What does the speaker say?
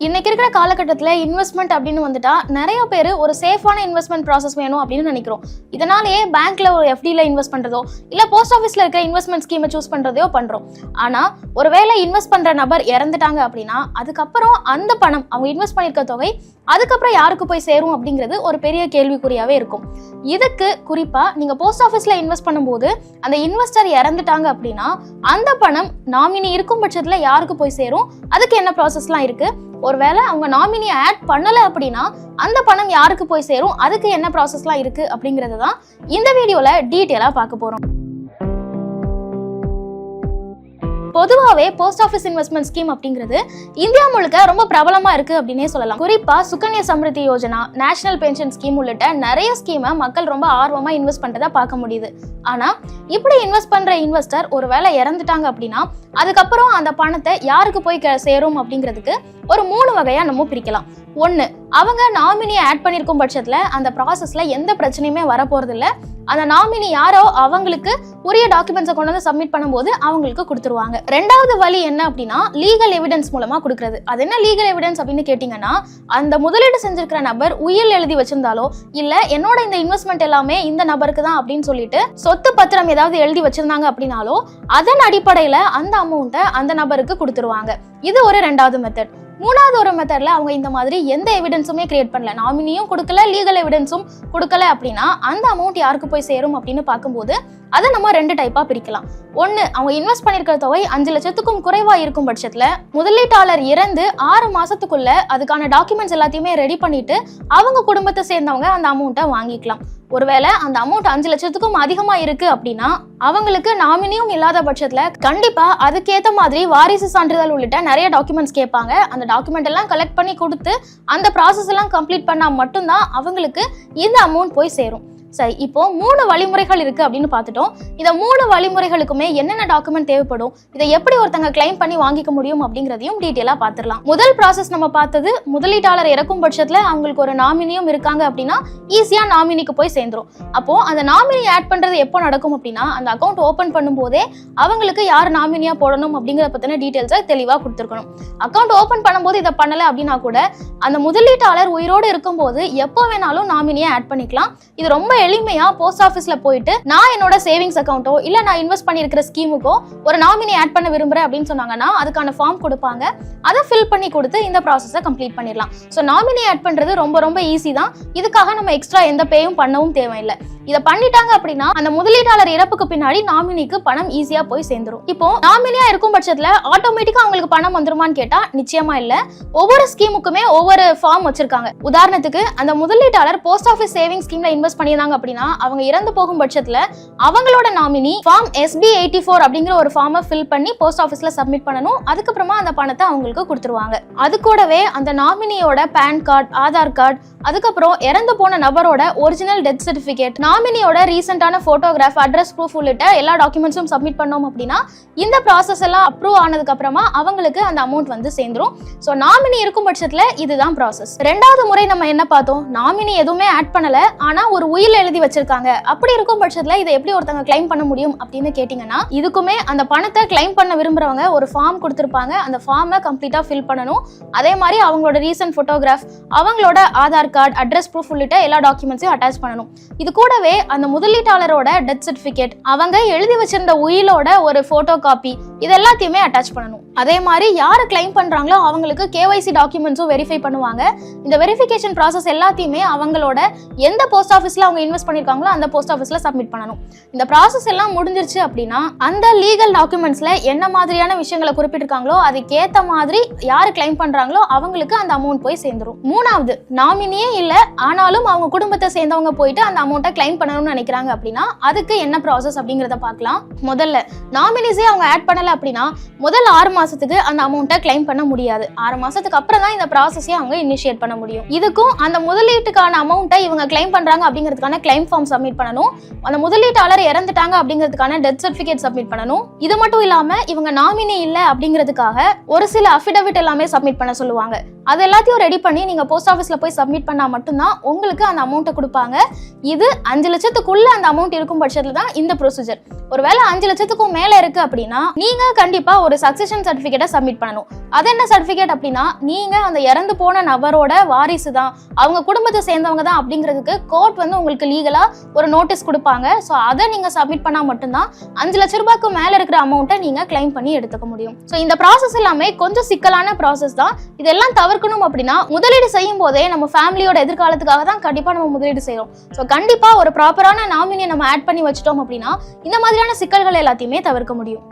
இன்னைக்கு இருக்கிற காலகட்டத்தில் இன்வெஸ்ட்மெண்ட் அப்படின்னு வந்துட்டா நிறைய பேர் ஒரு சேஃபான இன்வெஸ்ட்மெண்ட் ப்ராசஸ் வேணும் அப்படின்னு நினைக்கிறோம். இதனாலேயே பேங்க்ல ஒரு எஃப்டியில் இன்வெஸ்ட் பண்றதோ இல்லை போஸ்ட் ஆஃபீஸில் இருக்கிற இன்வெஸ்ட்மெண்ட் ஸ்கீமை சூஸ் பண்றதையோ பண்றோம். ஆனால் ஒருவேளை இன்வெஸ்ட் பண்ற நபர் இறந்துட்டாங்க அப்படின்னா அதுக்கப்புறம் அந்த பணம் அவங்க இன்வெஸ்ட் பண்ணியிருக்க தொகை அதுக்கப்புறம் யாருக்கு போய் சேரும் அப்படிங்கிறது ஒரு பெரிய கேள்விக்குறியாகவே இருக்கும். இதுக்கு குறிப்பாக நீங்கள் போஸ்ட் ஆஃபீஸில் இன்வெஸ்ட் பண்ணும்போது அந்த இன்வெஸ்டர் இறந்துட்டாங்க அப்படின்னா அந்த பணம் நாமினி இருக்கும் பட்சத்தில் யாருக்கு போய் சேரும்? அதுக்கு என்ன ப்ராசஸ்லாம் இருக்குது ஒருவேளை அவங்க நாமினியை ஆட் பண்ணல அப்படின்னா அந்த பணம் யாருக்கு போய் சேரும்? அதுக்கு என்ன ப்ராசஸ்லாம் இருக்குது அப்படிங்கிறது தான் இந்த வீடியோவில் டீட்டெயிலாக பார்க்க போகிறோம் பொதுவாகவே போஸ்ட் ஆஃபீஸ் இன்வெஸ்ட்மெண்ட் ஸ்கீம் அப்படிங்கிறது இந்தியா முழுக்க ரொம்ப பிரபலமாக இருக்குது அப்படின்னே சொல்லலாம். குறிப்பாக Sukanya Samriddhi Yojana national pension scheme உள்ளிட்ட நிறைய ஸ்கீமை மக்கள் ரொம்ப ஆர்வமாக இன்வெஸ்ட் பண்ணுறதா பார்க்க முடியுது. ஆனால் இப்படி இன்வெஸ்ட் பண்ணுற இன்வெஸ்டர் ஒரு வேளை இறந்துட்டாங்க அப்படின்னா அதுக்கப்புறம் அந்த பணத்தை யாருக்கு போய் சேரும் அப்படிங்கிறதுக்கு ஒரு மூணு வகையாக நம்ம பிரிக்கலாம். ஒன்று அவங்க நாமினியை ஆட் பண்ணியிருக்கும் பட்சத்தில் அந்த ப்ராசஸில் எந்த பிரச்சனையுமே வரப்போறது அந்த நாமினி யாரோ அவங்களுக்கு உரிய டாக்குமெண்ட்ஸை கொண்டு வந்து சப்மிட் பண்ணும்போது அவங்களுக்கு கொடுத்துருவாங்க. ரெண்டாவது வழி என்ன அப்படின்னா லீகல் எவிடன்ஸ் மூலமாக கொடுக்குறது. அது என்ன லீகல் எவிடன்ஸ் அப்படின்னு கேட்டிங்கன்னா அந்த முதலீடு செஞ்சிருக்கிற நபர் உயில் எழுதி வச்சிருந்தாலோ இல்லை என்னோட இந்த இன்வெஸ்ட்மெண்ட் எல்லாமே இந்த நபருக்கு தான் அப்படின்னு சொல்லிட்டு சொத்து பத்திரம் ஏதாவது எழுதி வச்சிருந்தாங்க அப்படின்னாலோ அதன் அடிப்படையில் அந்த அமௌண்ட்டை அந்த நபருக்கு கொடுத்துருவாங்க. இது ஒரு ரெண்டாவது மெத்தட் மூணாவது ஒரு மெத்தடில் அவங்க இந்த மாதிரி எந்த எவிடன்ஸுமே கிரியேட் பண்ணல. நாமினியும் கொடுக்கல லீகல் எவிடன்ஸும் கொடுக்கல அப்படின்னா அந்த அமௌண்ட் யாருக்கு போய் சேரும் அப்படின்னு பார்க்கும்போது அதை நம்ம ரெண்டு டைப்பாக பிரிக்கலாம். ஒன்று அவங்க இன்வெஸ்ட் பண்ணியிருக்கிற தொகை அஞ்சு லட்சத்துக்கும் குறைவாக இருக்கும் பட்சத்தில் முதலீட்டாளர் இறந்து ஆறு மாதத்துக்குள்ளே அதுக்கான டாக்குமெண்ட்ஸ் எல்லாத்தையுமே ரெடி பண்ணிட்டு அவங்க குடும்பத்தை சேர்ந்தவங்க அந்த அமௌண்ட்டை வாங்கிக்கலாம். ஒருவேளை அந்த அமௌண்ட் அஞ்சு லட்சத்துக்கும் அதிகமா இருக்கு அப்படின்னா அவங்களுக்கு நாமினியும் இல்லாத பட்சத்துல கண்டிப்பா அதுக்கேத்த மாதிரி வாரிசு சான்றிதழ் உள்ளிட்ட நிறைய டாக்குமெண்ட்ஸ் கேட்பாங்க. அந்த டாக்குமெண்ட் எல்லாம் கலெக்ட் பண்ணி கொடுத்து அந்த ப்ராசஸ் எல்லாம் கம்ப்ளீட் பண்ணா மட்டும்தான் அவங்களுக்கு இந்த அமௌண்ட் போய் சேரும். சரி இப்போ மூணு வழிமுறைகள் இருக்கு அப்படின்னு பார்த்துட்டோம். இந்த மூணு வழிமுறைகளுக்குமே என்னென்ன டாக்குமெண்ட் தேவைப்படும்? இதை எப்படி ஒருத்தங்க கிளைம் பண்ணி வாங்கிக்க முடியும் அப்படிங்கிறதையும் டீட்டெயிலாக பார்த்துடலாம். முதல் ப்ராசஸ் நம்ம பார்த்தது முதலீட்டாளர் இறக்கும் பட்சத்தில் அவங்களுக்கு ஒரு நாமினியும் இருக்காங்க அப்படின்னா ஈஸியாக நாமினிக்கு போய் சேர்ந்துரும். அப்போ அந்த நாமினி ஆட் பண்றது எப்போ நடக்கும் அப்படின்னா அந்த அக்கௌண்ட் ஓப்பன் பண்ணும்போதே அவங்களுக்கு யார் நாமினியா போடணும் அப்படிங்கிற பத்தின டீட்டெயில்ஸை தெளிவாக கொடுத்துருக்கணும். அக்கௌண்ட் ஓப்பன் பண்ணும்போது இதை பண்ணல அப்படின்னா கூட அந்த முதலீட்டாளர் உயிரோடு இருக்கும்போது எப்போ வேணாலும் நாமினியை ஆட் பண்ணிக்கலாம். இது ரொம்ப எளிமையா போஸ்ட் ஆஃபீஸ்ல போயிட்டு நான் என்னோட சேவிங்ஸ் அக்கௌண்ட்டோ இல்ல நான் இன்வெஸ்ட் பண்ணிருக்கிற ஸ்கீமுக்கோ ஒரு நாமினி ஆட் பண்ண விரும்புறேன் அப்படின்னு சொன்னாங்கன்னா அதுக்கான ஃபார்ம் கொடுப்பாங்க. அதை ஃபில் பண்ணி கொடுத்து இந்த ப்ராசஸை கம்ப்ளீட் பண்ணிடலாம். ஸோ நாமினி ஆட் பண்றது ரொம்ப ரொம்ப ஈஸி தான். இதுக்காக நம்ம எக்ஸ்ட்ரா எந்த பேயும் பண்ணவும் தேவையில்லை. இதை பண்ணிட்டாங்க அப்படின்னா அந்த முதலீட்டாளர் இறப்புக்கு பின்னாடி நாமினிக்கு பணம் ஈஸியா போய் சேர்ந்துரும். இப்போ நாமினியா இருக்கும் பட்சத்துல ஆட்டோமேட்டிக்கா அவங்களுக்கு பணம் வந்துருமான்னு கேட்டா நிச்சயமா இல்ல. ஒவ்வொரு ஸ்கீமுக்குமே ஒவ்வொரு ஃபார்ம் வச்சிருக்காங்க. உதாரணத்துக்கு அந்த முதலீட்டாளர் போஸ்ட் ஆஃபீஸ் சேவிங் ஸ்கீம்ல இன்வெஸ்ட் பண்ணியிருந்தாங்க அப்படின்னா அவங்க இறந்து போகும் பட்சத்துல அவங்களோட nominee form SB eighty four அப்படிங்கிற ஒரு ஃபார்மை ஃபில் பண்ணி போஸ்ட் ஆஃபீஸ்ல சப்மிட் பண்ணணும். அதுக்கப்புறமா அந்த பணத்தை அவங்களுக்கு கொடுத்துருவாங்க. அது கூடவே அந்த நாமினியோட பேன் கார்டு ஆதார் கார்டு அதுக்கப்புறம் இறந்து போன நபரோட ஒரிஜினல் டெத் சர்டிபிகேட் நாமினியோட ரீசெண்டான ஃபோட்டோகிராஃப் அட்ரஸ் ப்ரூஃப் உள்ளிட்ட எல்லா டாக்குமெண்ட்ஸும் சப்மிட் பண்ணோம் அப்படின்னா இந்த ப்ராசஸ் எல்லாம் அப்ரூவ் ஆனதுக்கு அப்புறமா அவங்களுக்கு அந்த அமௌண்ட் வந்து சேர்ந்துரும். ஸோ நாமினி இருக்கும் பட்சத்தில் இதுதான் ப்ராசஸ் ரெண்டாவது முறை நம்ம என்ன பார்த்தோம்? நாமினி எதுவுமே ஆட் பண்ணல. ஆனா ஒரு உயில் எழுதி வச்சிருக்காங்க. அப்படி இருக்கும் பட்சத்தில் இதை எப்படி ஒருத்தங்க கிளைம் பண்ண முடியும் அப்படின்னு கேட்டிங்கன்னா இதுக்குமே அந்த பணத்தை கிளைம் பண்ண விரும்புறவங்க ஒரு ஃபார்ம் கொடுத்துருப்பாங்க. அந்த ஃபார்மை கம்ப்ளீட்டாக ஃபில் பண்ணணும். அதே மாதிரி அவங்களோட ரீசன்ட் ஃபோட்டோகிராஃப் அவங்களோட ஆதார் கார்டு அட்ரஸ் ப்ரூஃப் உள்ளிட்ட எல்லா டாக்குமெண்ட்ஸையும் அட்டாச் பண்ணணும். இது கூட கூடவே அந்த முதலீட்டாளரோட டெத் சர்டிஃபிகேட் அவங்க எழுதி வச்சிருந்த உயிலோட ஒரு ஃபோட்டோ காப்பி இது எல்லாத்தையுமே அட்டாச் பண்ணணும். அதே மாதிரி யார் கிளைம் பண்றாங்களோ அவங்களுக்கு கேஒய்சி டாக்குமெண்ட்ஸும் வெரிஃபை பண்ணுவாங்க. இந்த வெரிஃபிகேஷன் ப்ராசஸ் எல்லாத்தையுமே அவங்களோட எந்த போஸ்ட் ஆஃபீஸ்ல அவங்க இன்வெஸ்ட் பண்ணியிருக்காங்களோ அந்த போஸ்ட் ஆஃபீஸ்ல சப்மிட் பண்ணணும். இந்த ப்ராசஸ் எல்லாம் முடிஞ்சிருச்சு அப்படின்னா அந்த லீகல் டாக்குமெண்ட்ஸ்ல என்ன மாதிரியான விஷயங்களை குறிப்பிட்டிருக்காங்களோ அதுக்கேத்த மாதிரி யார் கிளைம் பண்றாங்களோ அவங்களுக்கு அந்த அமௌண்ட் போய் சேர்ந்துரும். மூணாவது நாமினியே இல்ல ஆனாலும் அவங்க குடும்பத்தை சேர்ந்தவங்க போயிட்டு அந்த அமௌண்ட்டை கிளைம் பண்ணணும்னு நினைக்கிறாங்க அப்படின்னா அதுக்கு என்ன ப்ராசஸ் அப்படிங்கறத பார்க்கலாம். முதல்ல நாமினிஸே அவங்க ஆட் பண்ணல அப்படின்னா முதல் ஆறு மாசத்துக்கு அந்த அமௌண்ட்டை கிளைம் பண்ண முடியாது. ஆறு மாசத்துக்கு அப்புறம் தான் இந்த ப்ராசஸே அவங்க இனிஷியேட் பண்ண முடியும். இதுக்கும் அந்த முதலீட்டுக்கான அமௌண்ட்டை இவங்க கிளைம் பண்றாங்க அப்படிங்கிறதுக்கான கிளைம் ஃபார்ம் சப்மிட் பண்ணணும். அந்த முதலீட்டாளர் இறந்துட்டாங்க அப்படிங்கிறதுக்கான டெத் சர்டிஃபிகேட் சப்மிட் பண்ணணும். இது மட்டும் இல்லாம இவங்க நாமினி இல்ல அப்படிங்கிறதுக்காக ஒரு சில அஃபிடவிட் எல்லாமே சப்மிட் பண்ண சொல்லுவாங்க. அது எல்லாத்தையும் ரெடி பண்ணி நீங்க போஸ்ட் ஆஃபீஸ்ல போய் சப்மிட் பண்ணா மட்டும்தான் உங்களுக்கு அந்த அமௌண்ட்டை கொடுப்பாங்க. இது அஞ்சு லட்சத்துக்குள்ள அந்த அமௌண்ட் இருக்கும் பட்சத்துல தான் இந்த ப்ரொசீஜர் ஒருவேளை அஞ்சு லட்சத்துக்கும் மேல இருக்கு அப்படின்னா நீ நீங்க கண்டிப்பா ஒரு சக்சஷன் சர்டிபிகேட்டை சப்மிட் பண்ணணும். அது என்ன சர்டிபிகேட் அப்படின்னா நீங்க அந்த இறந்து போன நபரோட வாரிசு தான் அவங்க குடும்பத்தை சேர்ந்தவங்க தான் அப்படிங்கிறதுக்கு கோர்ட் வந்து உங்களுக்கு லீகலா ஒரு நோட்டீஸ் கொடுப்பாங்க. ஸோ அதை நீங்க சப்மிட் பண்ணா மட்டும்தான் அஞ்சு லட்ச ரூபாய்க்கு மேல இருக்கிற அமௌண்ட்டை நீங்க கிளைம் பண்ணி எடுத்துக்க முடியும். ஸோ இந்த ப்ராசஸ் எல்லாமே கொஞ்சம் சிக்கலான ப்ராசஸ் தான். இதெல்லாம் தவிர்க்கணும் அப்படின்னா முதலீடு செய்யும் போதே நம்ம ஃபேமிலியோட எதிர்காலத்துக்காக தான் கண்டிப்பா நம்ம முதலீடு செய்யறோம். ஸோ கண்டிப்பா ஒரு ப்ராப்பரான நாமினியை நம்ம ஆட் பண்ணி வச்சிட்டோம் அப்படின்னா இந்த மாதிரியான சிக்கல்கள் எல்லாத்தையுமே தவிர்க்க முடியும்.